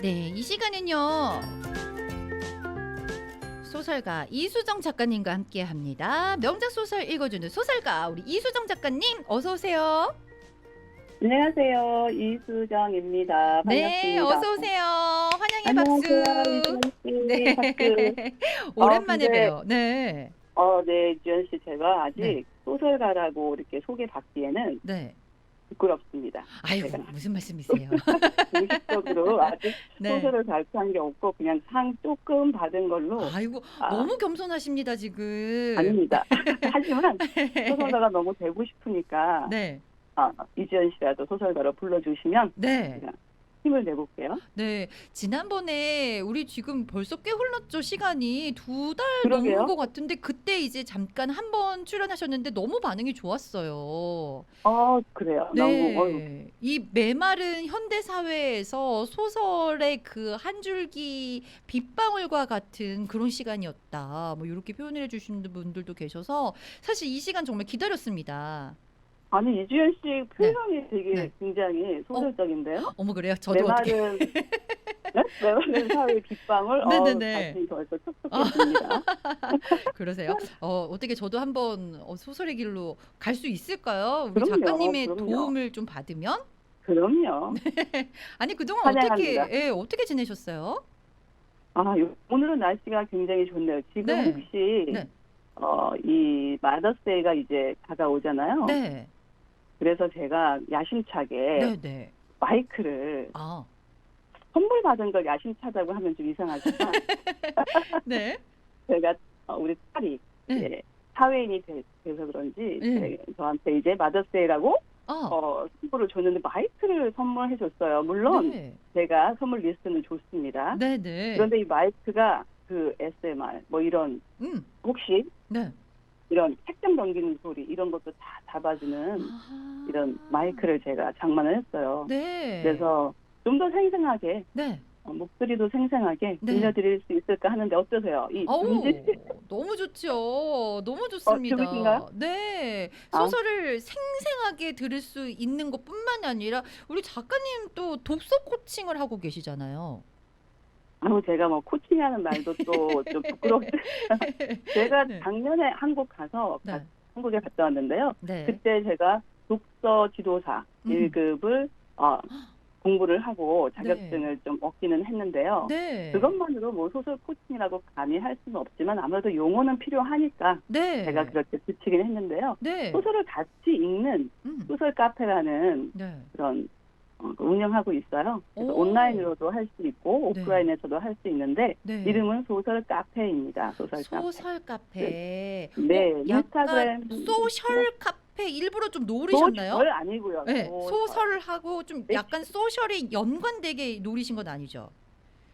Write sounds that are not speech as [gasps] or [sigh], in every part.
네, 이 시간은요. 소설가 이수정 작가님과 함께 합니다. 명작 소설 읽어주는 소설가 우리 이수정 작가님 어서 오세요. 안녕하세요. 이수정입니다. 반갑습니다. 네, 어서 오세요. 환영의 박수. 안녕하세요. 이수정 씨. 네. 박수. [laughs] 오랜만에 근데- 봬요. 네. 어, 네, 주연 씨, 제가 아직 네. 소설가라고 이렇게 소개받기에는 네. 부끄럽습니다. 아이고, 제가 무슨 말씀이세요? [laughs] 공식적으로 아직 [laughs] 네. 소설을 발표한 게 없고 그냥 상 조금 받은 걸로 아이고, 아, 너무 겸손하십니다, 지금. 아닙니다. [laughs] 하지만 소설가가 너무 되고 싶으니까 네. 아, 이주연 씨라도 소설가로 불러주시면 네. 힘을 내볼게요. 네, 지난번에 우리 지금 벌써 꽤 흘렀죠 시간이 두달 그러게요. 넘은 것 같은데 그때 이제 잠깐 한 번 출연하셨는데 너무 반응이 좋았어요. 어, 그래요. 너무 어휴, 네, 이 메마른 현대 사회에서 소설의 그 한 줄기 빗방울과 같은 그런 시간이었다. 뭐 이렇게 표현을 해주시는 분들도 계셔서 사실 이 시간 정말 기다렸습니다. 아니 이주연 씨 표현이 되게 네. 굉장히 소설적인데요. 어머 그래요? 저도 어떻게? 메마른 [laughs] 네? 메마른 사회의 빗방울. 어, 네네네. 가슴이 벌써 촉촉해집니다. 그러세요? 어, 어떻게 저도 한번 어, 소설의 길로 갈 수 있을까요? 우리 그럼요, 작가님의 그럼요. 도움을 좀 받으면? 그럼요. [laughs] 아니 그동안 어떻게 환영합니다. 예, 어떻게 지내셨어요? 아 요- 오늘은 날씨가 굉장히 좋네요. 지금 네. 혹시 네. 어, 이 마더스데이가 이제 다가오잖아요. 네, 그래서 제가 야심차게 네, 네. 마이크를 아, 선물 받은 걸 야심차다고 하면 좀 이상하지만 [laughs] 네, 제가 어, 우리 딸이 네. 사회인이 돼, 서 그런지 네. 제- 저한테 이제 마더스데이라고 아, 어, 선물을 줬는데 마이크를 선물해 줬어요. 물론 네, 제가 선물 리스트는 좋습니다. 네, 네. 그런데 이 마이크가 그 SMR 뭐 이런 음, 혹시 네. 이런 책장 넘기는 소리 이런 것도 다 잡아주는 아, 이런 마이크를 제가 장만을 했어요. 네. 그래서 좀 더 생생하게 네. 어, 목소리도 생생하게 네. 들려드릴 수 있을까 하는데 어떠세요? 이 어우, 너무 좋죠. 너무 좋습니다. 재밌긴가요? 네. 아. 소설을 생생하게 들을 수 있는 것뿐만 아니라 우리 작가님 또 독서 코칭을 하고 계시잖아요. 아우 제가 뭐 코칭하는 말도 또 좀 부끄럽고 [laughs] 제가 네. 작년에 한국 가서 네. 가- 한국에 갔다 왔는데요. 네. 그때 제가 독서 지도사 음. 1급을 어, [gasps] 공부를 하고 자격증을 좀 얻기는 했는데요. 네. 그것만으로 뭐 소설 코칭이라고 감히 할 수는 없지만 아무래도 용어는 필요하니까 네. 제가 그렇게 붙이긴 했는데요. 네. 소설을 같이 읽는 음. 소설 카페라는 네. 그런 운영하고 있어요. 그래서 오. 온라인으로도 할 수 있고 네. 오프라인에서도 할수 있는데 네. 이름은 소설 카페입니다. 소설 카페. 소설 카페. 네, 어, 약간 인스타그램 소셜 카페 일부러 좀 노리셨나요? 소설 아니고요. 네, 소설. 소설하고 좀 네. 약간 소셜이 연관되게 노리신 건 아니죠?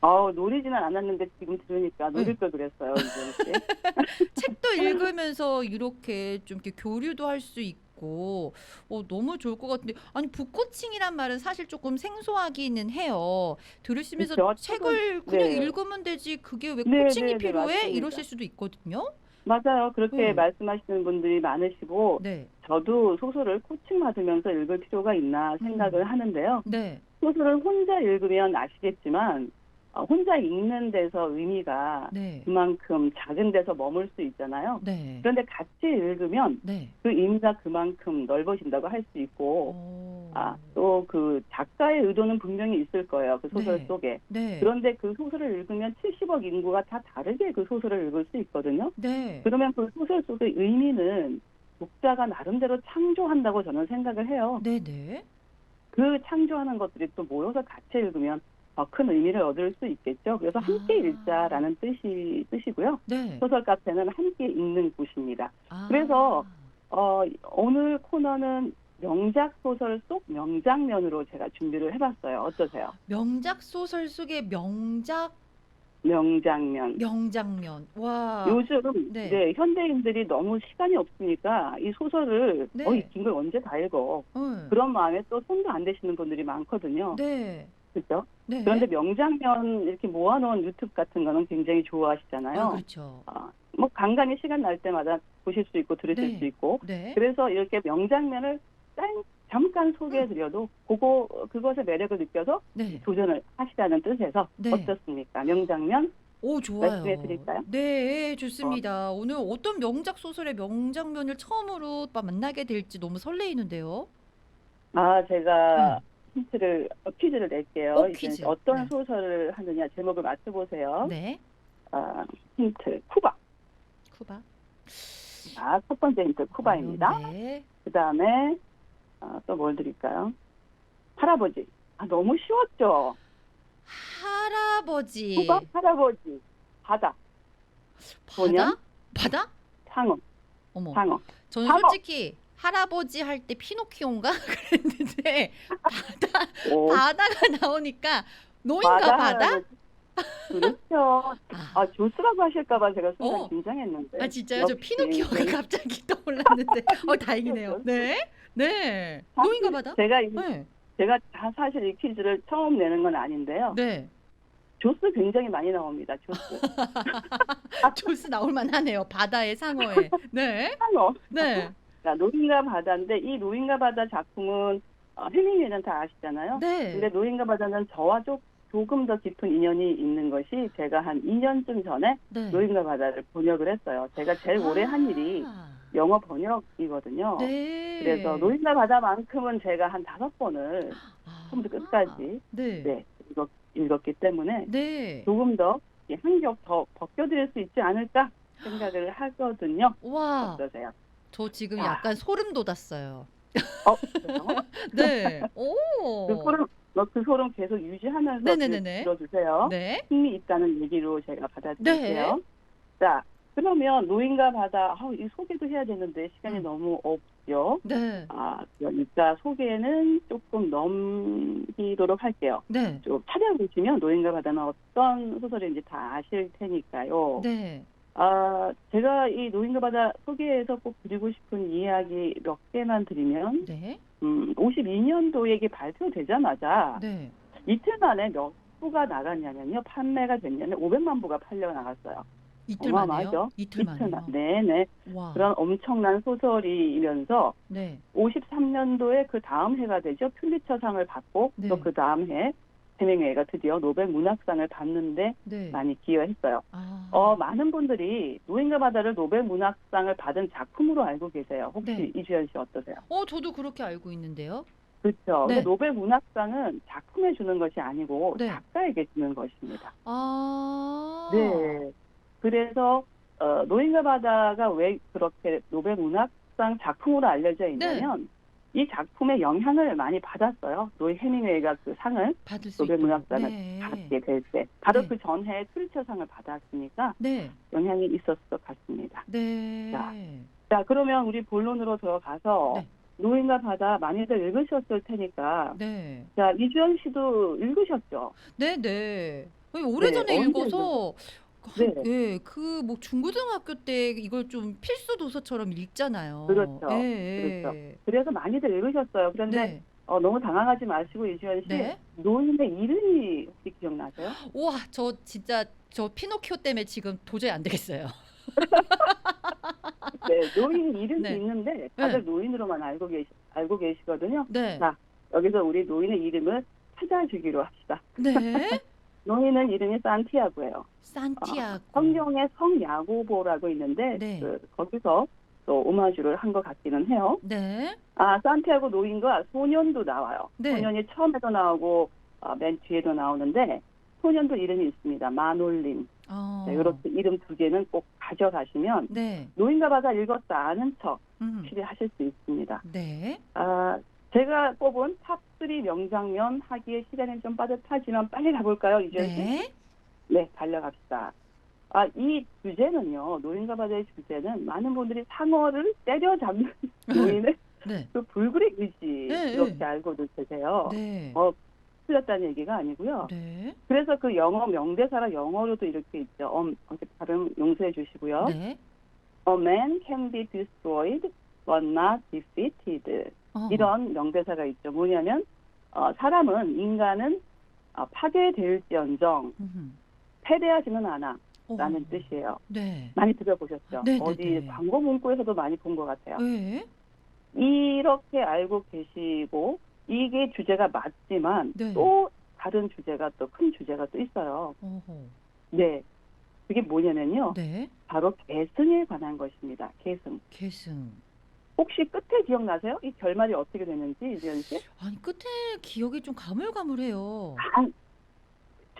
어, 노리지는 않았는데 지금 들으니까 네. 노릴 걸 그랬어요. [laughs] 책도 읽으면서 이렇게 좀 이렇게 교류도 할 수 있고 어, 너무 좋을 것 같은데 아니 북코칭이란 말은 사실 조금 생소하기는 해요. 들으시면서 그쵸? 책을 그냥 네. 읽으면 되지 그게 왜 네, 코칭이 네, 네, 필요해? 맞습니다. 이러실 수도 있거든요. 맞아요. 그렇게 음. 말씀하시는 분들이 많으시고 네, 저도 소설을 코칭 받으면서 읽을 필요가 있나 생각을 음. 하는데요. 네, 소설을 혼자 읽으면 아시겠지만 어, 혼자 읽는 데서 의미가 네, 그만큼 작은 데서 머물 수 있잖아요. 네, 그런데 같이 읽으면 네. 그 의미가 그만큼 넓어진다고 할 수 있고 오. 아, 또 그 작가의 의도는 분명히 있을 거예요. 그 소설 네. 속에. 네, 그런데 그 소설을 읽으면 70억 인구가 다 다르게 그 소설을 읽을 수 있거든요. 네, 그러면 그 소설 속의 의미는 독자가 나름대로 창조한다고 저는 생각을 해요. 네, 네. 그 창조하는 것들이 또 모여서 같이 읽으면 더큰 의미를 얻을 수 있겠죠. 그래서 함께 아. 읽자라는 뜻이 뜻이고요. 네. 소설 카페는 함께 읽는 곳입니다. 아. 그래서 어, 오늘 코너는 명작 소설 속 명장면으로 제가 준비를 해봤어요. 어떠세요? 명작 소설 속의 명작 명장면. 명장면. 와. 요즘 네. 네, 현대인들이 너무 시간이 없으니까 이 소설을 네. 어, 이 긴 걸 언제 다 읽어. 응. 그런 마음에 또 손도 안 대시는 분들이 많거든요. 네. 그렇죠? 네. 그런데 명장면 이렇게 모아놓은 유튜브 같은 거는 굉장히 좋아하시잖아요. 아, 그렇죠. 어, 뭐 간간히 시간 날 때마다 보실 수 있고 들으실 네. 수 있고 네. 그래서 이렇게 명장면을 짠 잠깐 소개해드려도 그거 그것의 매력을 느껴서 네. 도전을 하시라는 뜻에서 네. 어떻습니까? 명장면 오, 좋아요. 말씀해 드릴까요? 네, 좋습니다. 오늘 어떤 명작 소설의 명장면을 처음으로 만나게 될지 너무 설레이는데요. 아 제가 힌트를 어, 퀴즈를 낼게요. 어, 이제 퀴즈. 어떤 네. 소설을 하느냐 제목을 맞춰보세요. 네. 아, 힌트 쿠바. 쿠바. 아, 첫 번째 힌트 쿠바입니다. 네. 그 다음에 아, 또뭘 드릴까요? 할아버지. 아, 너무 쉬웠죠. 할아버지. 쿠바 할아버지 바다 바다? 뭐냐? 바다? 상어 어머. 상어. 저는 상어. 솔직히 할아버지 할 때 피노키오인가 [laughs] 그랬는데 바다 오, 바다가 나오니까 노인가 바다? 그렇죠. 아, 아 조스라고 하실까봐 제가 순간 어. 긴장했는데. 아 진짜요? 저 역시. 피노키오가 네. 갑자기 [laughs] 떠올랐는데 어 다행이네요. 네, 네. 노인가 바다? 제가 이- 네, 제가 다 사실 이 퀴즈를 처음 내는 건 아닌데요. 네. 조스 굉장히 많이 나옵니다. 조스 [laughs] 조스 나올 만하네요. 바다의 상어에. 네, 상어. 네, 자, 노인과 바다인데 이 노인과 바다 작품은 어, 해밍웨이는 다 아시잖아요. 근데 네. 노인과 바다는 저와 조, 조금 더 깊은 인연이 있는 것이 제가 한 2년쯤 전에 네. 노인과 바다를 번역을 했어요. 제가 제일 오래 한 일이 아, 영어 번역이거든요. 네. 그래서 노인과 바다만큼은 제가 한 다섯 번을 아, 처음부터 끝까지 네, 네, 읽었, 읽었기 때문에 네. 조금 더 한겹 더 벗겨드릴 수 있지 않을까 생각을 하거든요. 와, 어떠세요? 저 지금 야. 약간 소름 돋았어요. 어, 그래요? [laughs] 네. 오. 그 소름, 너그 소름 계속 유지하면서 네네네네. 들- 들어주세요. 네. 흥미 있다는 얘기로 제가 받아들일게요. 자, 그러면 노인과 바다, 아, 이 소개도 해야 되는데 시간이 음. 너무 없죠. 네. 아, 그러니까 소개는 조금 넘기도록 할게요. 네. 좀 찾아보시면 노인과 바다는 어떤 소설인지 다 아실 테니까요. 네. 아, 제가 이 노인과 바다 소개해서 꼭 드리고 싶은 이야기 몇 개만 드리면, 네. 음, 52년도에 이게 발표되자마자 네. 이틀 만에 몇 부가 나갔냐면요. 판매가 됐냐면 500만 부가 팔려 나갔어요. 이틀 만에요? 어마어마하죠? 이틀 이틀 만에요. 만. 네네. 와. 그런 엄청난 소설이면서 네. 53년도에 그 다음 해가 되죠. 퓰리처상을 받고 네. 또그 다음 해 해밍웨이가 드디어 노벨 문학상을 받는데 네. 많이 기여했어요. 아. 어, 많은 분들이 노인과 바다를 노벨 문학상을 받은 작품으로 알고 계세요. 혹시 네. 이주연 씨 어떠세요? 어, 저도 그렇게 알고 있는데요. 그렇죠. 네. 노벨 문학상은 작품에 주는 것이 아니고 네. 작가에게 주는 것입니다. 아. 네. 그래서 어, 노인과 바다가 왜 그렇게 노벨 문학상 작품으로 알려져 있냐면 이 작품의 영향을 많이 받았어요. 노이 해밍웨이가 그 상을 받을 수 노벨 있도록. 문학상을 네. 받게 될 때, 바로 네. 그 전해에 퓰리처상을 받았으니까 네. 영향이 있었을 것 같습니다. 네. 자. 자, 그러면 우리 본론으로 들어가서 네. 노인과 바다 많이들 읽으셨을 테니까, 네. 자 이주연 씨도 읽으셨죠? 네, 네. 오래전에 언제 읽어서 네. 예, 그 뭐 중고등학교 때 이걸 좀 필수 도서처럼 읽잖아요. 그렇죠. 예, 예. 그렇죠. 그래서 많이들 읽으셨어요. 그런데 네. 어, 너무 당황하지 마시고 이주연 씨, 네. 노인의 이름이 혹시 기억나세요? 우와, 저 진짜 저 피노키오 때문에 지금 도저히 안 되겠어요. [laughs] 네, 노인 이름이 네. 있는데 다들 노인으로만 알고 계시 알고 계시거든요. 네. 자. 여기서 우리 노인의 이름을 찾아주기로 합시다. 네. 노인은 이름이 산티아고예요. 산티아고. 성경에 성야고보라고 있는데 네. 그, 거기서 또 오마주를 한 것 같기는 해요. 네. 아 산티아고 노인과 소년도 나와요. 네. 소년이 처음에도 나오고 어, 맨 뒤에도 나오는데 소년도 이름이 있습니다. 마놀린. 어. 네, 이렇게 이름 두 개는 꼭 가져가시면 네. 노인과 바다 읽었다 아는 척 음. 확실히 하실 수 있습니다. 네. 아, 제가 뽑은 탑3 명장면 하기에 시간이 좀 빠듯하지만 빨리 가볼까요, 씨? 네. 네, 달려갑시다. 아, 이 주제는요, 노인과 바다의 주제는 많은 분들이 상어를 때려잡는 [laughs] 노인의 네. 그 불굴의 의지 네, 이렇게 네. 알고도 계세요. 네. 어, 틀렸다는 얘기가 아니고요. 네. 그래서 그 영어 명대사가 영어로도 이렇게 있죠. 음, 어떻게 발음 용서해 주시고요. 네. A man can be destroyed but not defeated. 어. 이런 명대사가 있죠. 뭐냐면 어, 사람은 인간은 어, 파괴될지언정 음. 패배하지는 않아 어. 라는 뜻이에요. 네. 많이 들어보셨죠? 네, 네, 어디 네. 광고 문구에서도 많이 본 것 같아요. 네. 이렇게 알고 계시고 이게 주제가 맞지만 네. 또 다른 주제가 또 큰 주제가 또 있어요. 어허. 네. 그게 뭐냐면요. 네. 바로 계승에 관한 것입니다. 계승. 계승. 혹시 끝에 기억나세요? 이 결말이 어떻게 되는지 이지연 씨? 아니 끝에 기억이 좀 가물가물해요. 간,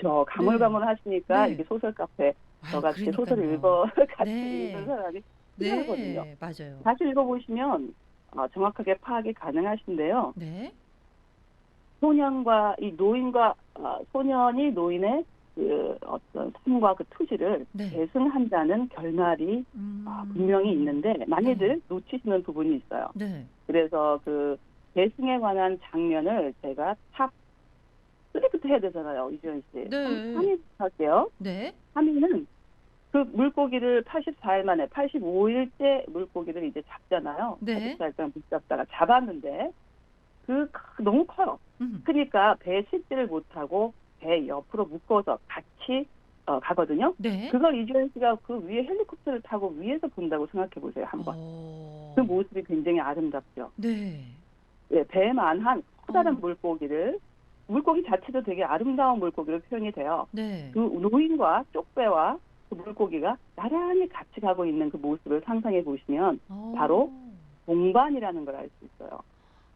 저 가물가물하시니까 네. 이게 소설 카페 아유, 저같이 그러니까요. 읽어 [laughs] 같이 네. 읽은 사람이 필요하거든요. 네, 맞아요. 다시 읽어보시면 어, 정확하게 파악이 가능하신데요. 네. 소년과 이 노인과 어, 소년이 노인의 그 어떤 삶과 그 투지를 네. 계승한다는 결말이 음. 아, 분명히 있는데 많이들 놓치시는 부분이 있어요. 네. 그래서 그 계승에 관한 장면을 제가 탑 3부터 해야 되잖아요, 이주연 씨. 네. 3위 할게요. 네. 3위는 그 물고기를 84일 만에 85일째 물고기를 이제 잡잖아요. 네. 84일 동안 못 잡다가 잡았는데 그 크- 너무 커요. 음. 그러니까 배에 싣지를 못하고 배 옆으로 묶어서 같이 어, 가거든요. 네. 그걸 이주연 씨가 그 위에 헬리콥터를 타고 위에서 본다고 생각해 보세요, 한번. 어. 그 모습이 굉장히 아름답죠. 네. 예, 배만한 커다란 어. 물고기를 물고기 자체도 되게 아름다운 물고기로 표현이 돼요. 네. 그 노인과 쪽배와 그 물고기가 나란히 같이 가고 있는 그 모습을 상상해 보시면 어. 바로 동반이라는 걸 알 수 있어요.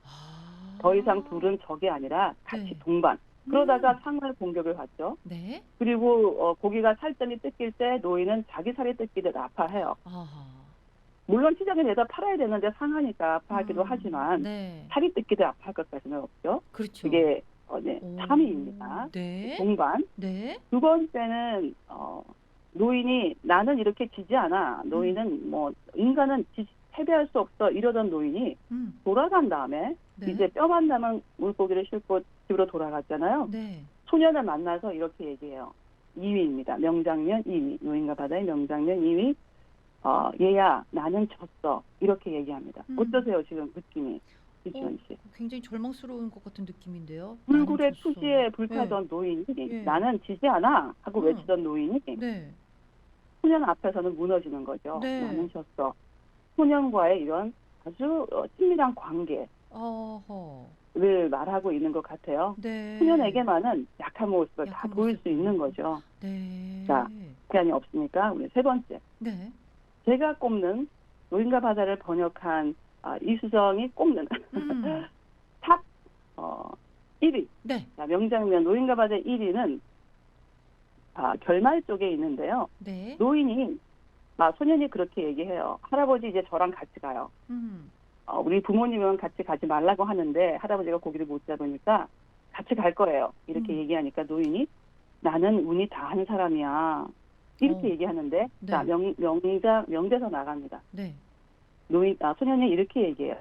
아. 더 이상 둘은 적이 아니라 같이 네. 동반. 그러다가 음. 상을 공격을 받죠. 네. 그리고 어, 고기가 살점이 뜯길 때 노인은 자기 살이 뜯기듯 아파해요. 아하. 물론 시장에 내다 팔아야 되는데 상하니까 아파하기도 음. 하지만 네. 살이 뜯기듯 아파할 것까지는 없죠. 그렇죠. 이게 어, 네, 오. 3위입니다. 네. 동반. 네. 두 번째는 어, 노인이 나는 이렇게 지지 않아. 노인은 뭐 인간은 지, 패배할 수 없어 이러던 노인이 음. 돌아간 다음에 네. 이제 뼈만 남은 물고기를 싣고 집으로 돌아갔잖아요. 네. 소년을 만나서 이렇게 얘기해요. 2위입니다. 명장면 2위. 노인과 바다의 명장면 2위. 어, 얘야, 나는 졌어. 이렇게 얘기합니다. 음. 어떠세요, 지금 느낌이? 이주연 씨. 굉장히 절망스러운 것 같은 느낌인데요. 불굴의. 투지에 불타던 노인이 예. 나는 지지 않아 하고 음. 외치던 노인이 네. 소년 앞에서는 무너지는 거죠. 네. 나는 졌어. 소년과의 이런 아주 어, 친밀한 관계를 어허. 말하고 있는 것 같아요. 네. 소년에게만은 약한 모습을 다 약한 보일 모습. 수 있는 거죠. 네. 자. 시간이 없으니까 우리 세 번째. 네. 제가 꼽는 노인과 바다를 번역한 아, 이수정이 꼽는 음. [laughs] 탑 어, 1위. 네. 자, 명장면 노인과 바다 1위는 아, 결말 쪽에 있는데요. 네. 노인이 아, 소년이 그렇게 얘기해요. 할아버지 이제 저랑 같이 가요. 음. 어, 우리 부모님은 같이 가지 말라고 하는데 할아버지가 고기를 못 잡으니까 같이 갈 거예요. 이렇게 음. 얘기하니까 노인이 나는 운이 다한 사람이야. 이렇게 어. 얘기하는데 네. 자 명, 명자 명대사 나갑니다. 네. 노인 아, 소년이 이렇게 얘기해요.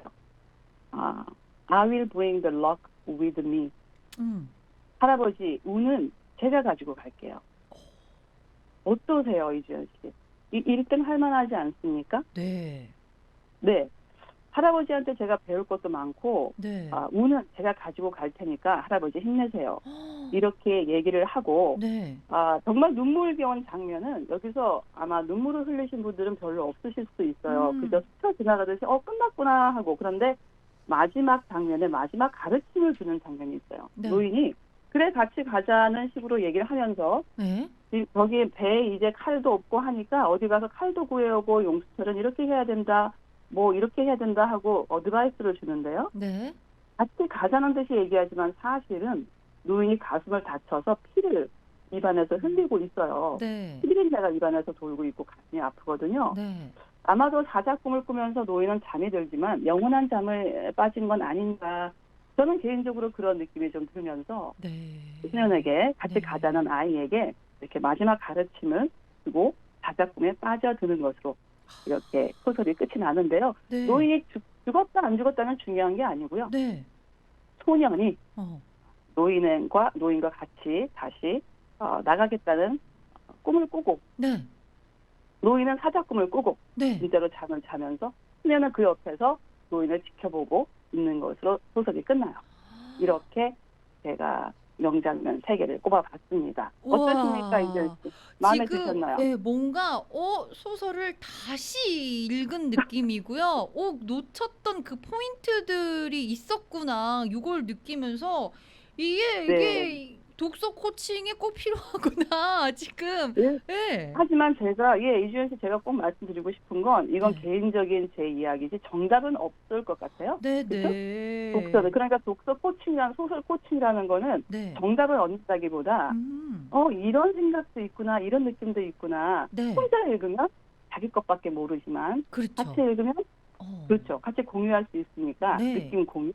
아, I will bring the luck with me. 음. 할아버지 운은 제가 가지고 갈게요. 어떠세요, 이주연 씨? 이 1등 할 만하지 않습니까? 네. 네. 할아버지한테 제가 배울 것도 많고 네. 아, 운은 제가 가지고 갈 테니까 할아버지 힘내세요. 헉, 이렇게 얘기를 하고 네. 아, 정말 눈물겨운 장면은 여기서 아마 눈물을 흘리신 분들은 별로 없으실 수도 있어요. 음. 그저 스쳐 지나가듯이 어 끝났구나 하고 그런데 마지막 장면에 마지막 가르침을 주는 장면이 있어요. 네. 노인이 그래 같이 가자는 식으로 얘기를 하면서 네. 이- 거기 배에 이제 칼도 없고 하니까 어디 가서 칼도 구해오고 용수철은 이렇게 해야 된다. 뭐 이렇게 해야 된다 하고 어드바이스를 주는데요. 네. 같이 가자는 듯이 얘기하지만 사실은 노인이 가슴을 다쳐서 피를 입안에서 흘리고 있어요. 네. 피비린내가 입안에서 돌고 있고 가슴이 아프거든요. 네. 아마도 자작품을 꾸면서 노인은 잠이 들지만 영원한 잠을 빠진 건 아닌가. 저는 개인적으로 그런 느낌이 좀 들면서 네. 소년에게 같이 네. 가자는 아이에게 이렇게 마지막 가르침을 주고 자작품에 빠져드는 것으로 이렇게 소설이 끝이 나는데요. 네. 노인이 죽, 죽었다 안 죽었다는 중요한 게 아니고요. 네. 소년이 어. 노인과 노인과 같이 다시 어, 나가겠다는 꿈을 꾸고 네. 노인은 사자 꿈을 꾸고 네. 이대로 잠을 자면서 소년은 그 옆에서 노인을 지켜보고 있는 것으로 소설이 끝나요. 이렇게 제가 명장면 세 개를 꼽아봤습니다. 어떠십니까, 이제 마음에 지금 드셨나요? 예, 뭔가 어 소설을 다시 읽은 느낌이고요. 어 놓쳤던 그 포인트들이 있었구나. 이걸 느끼면서 이게 이게 네. 독서 코칭에 꼭 필요하구나. [laughs] 지금 예. 예. 하지만 제가 예 이주연 씨 제가 꼭 말씀드리고 싶은 건 이건 네. 개인적인 제 이야기지 정답은 없을 것 같아요. 네, 그쵸? 네. 독서는 그러니까 독서 코칭이란 소설 코칭이라는 거는 네. 정답을 얻는다기보다 음. 어 이런 생각도 있구나 이런 느낌도 있구나 네. 혼자 읽으면 자기 것밖에 모르지만 그렇죠. 같이 읽으면 어. 그렇죠 같이 공유할 수 있으니까 네. 느낌 공유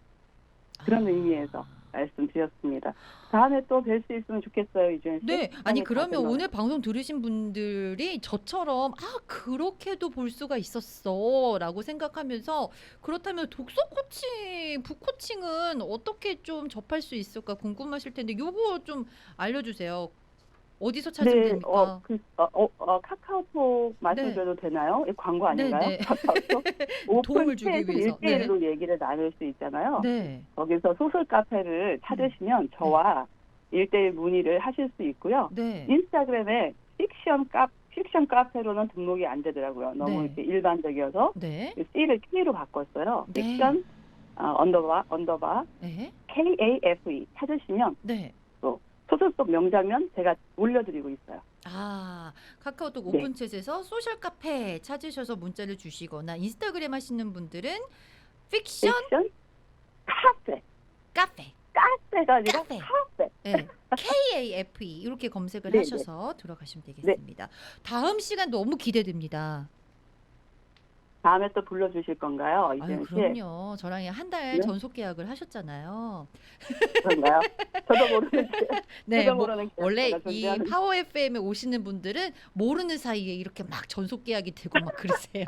그런 아. 의미에서 말씀드렸습니다. 다음에 또 뵐 수 있으면 좋겠어요 이주연 씨. 네, 아니 그러면 오늘 방송 들으신 분들이 저처럼 아 그렇게도 볼 수가 있었어라고 생각하면서 그렇다면 독서 코칭, 북 코칭은 어떻게 좀 접할 수 있을까 궁금하실 텐데 요거 좀 알려주세요. 어디서 찾으면 네, 됩니까? 어, 그, 어, 어, 어, 카카오톡 말씀드려도 되나요? 이 광고 아닌가요? 네, 네. [laughs] 카카오톡 [laughs] 도움을 주기 오픈 위해서. 일대일로 얘기를 나눌 수 있잖아요. 네, 거기서 소설 카페를 찾으시면 저와 일대일 문의를 하실 수 있고요. 네, 인스타그램에 픽션 카 픽션 카페로는 등록이 안 되더라고요. 너무 네. 이렇게 일반적이어서 네, C를 K로 바꿨어요. 네. 픽션 어, 언더바 언더바 네, K A F E 찾으시면 네. 소설 속 명장면 제가 올려드리고 있어요. 아, 카카오톡 네. 오픈 챗에서 소셜 카페 찾으셔서 문자를 주시거나 인스타그램 하시는 분들은 픽션 픽션 카페 카페 카페가 아니라 카페. 카페. 네. KAFE 이렇게 검색을 네, 하셔서 들어가시면 되겠습니다. 다음 시간 너무 기대됩니다. 다음에 또 불러주실 건가요? 아유, 씨? 그럼요. 저랑 한 달 네? 전속 계약을 하셨잖아요. 그런가요? 저도 모르는 게 [laughs] 네, 저도 뭐 모르는 게 원래 제가 이 존재하는 파워 FM에 오시는 분들은 모르는 사이에 이렇게 막 전속 계약이 되고 막 그러세요.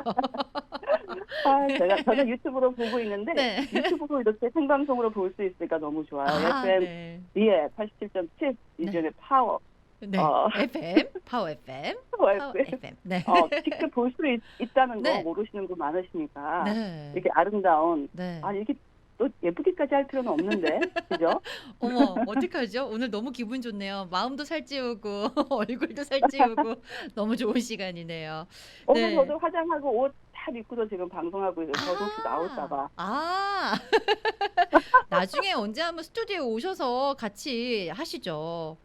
아, 제가 저는 [laughs] 유튜브로 보고 있는데 네. 유튜브로 이렇게 생방송으로 볼 수 있으니까 너무 좋아요. 아, FM 네. 예 87.7 이전에 파워 네. 어. FM, 파워 FM, [laughs] 파워 파워 FM. FM. 네. 어, 직접 볼 수 있다는 거 네. 모르시는 분 많으시니까 네. 이렇게 아름다운 네. 아 이게 또 예쁘기까지 할 필요는 없는데 [laughs] 그죠? 어머, 어떡하죠? 오늘 너무 기분 좋네요. 마음도 살찌우고 [laughs] 얼굴도 살찌우고 너무 좋은 시간이네요. 오늘 네. 저도 화장하고 옷 잘 입고도 지금 방송하고 있어요. 저도 혹시 나올까봐. 아, 나중에 언제 한번 스튜디오에 오셔서 같이 하시죠.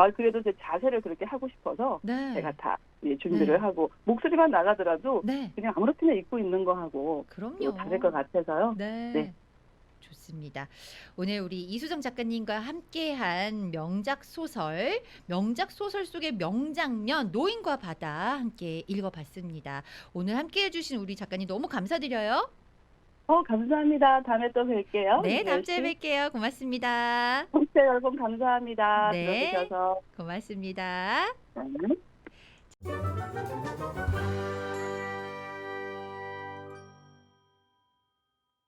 아 그래도 제 자세를 그렇게 하고 싶어서 네. 제가 다 예, 준비를 네. 하고 목소리만 나가더라도 네, 그냥 아무렇게나 입고 있는 거 하고 그럼요. 또 다를 것 같아서요. 네. 네. 좋습니다. 오늘 우리 이수정 작가님과 함께한 명작 소설, 명작 소설 속의 명장면 노인과 바다 함께 읽어봤습니다. 오늘 함께해주신 우리 작가님 너무 감사드려요. 어 감사합니다. 다음에 또 뵐게요. 네, 다음 주에 뵐 뵐게요. 고맙습니다. 청취자 여러분 감사합니다. 네. 들어주셔서. 고맙습니다. 네.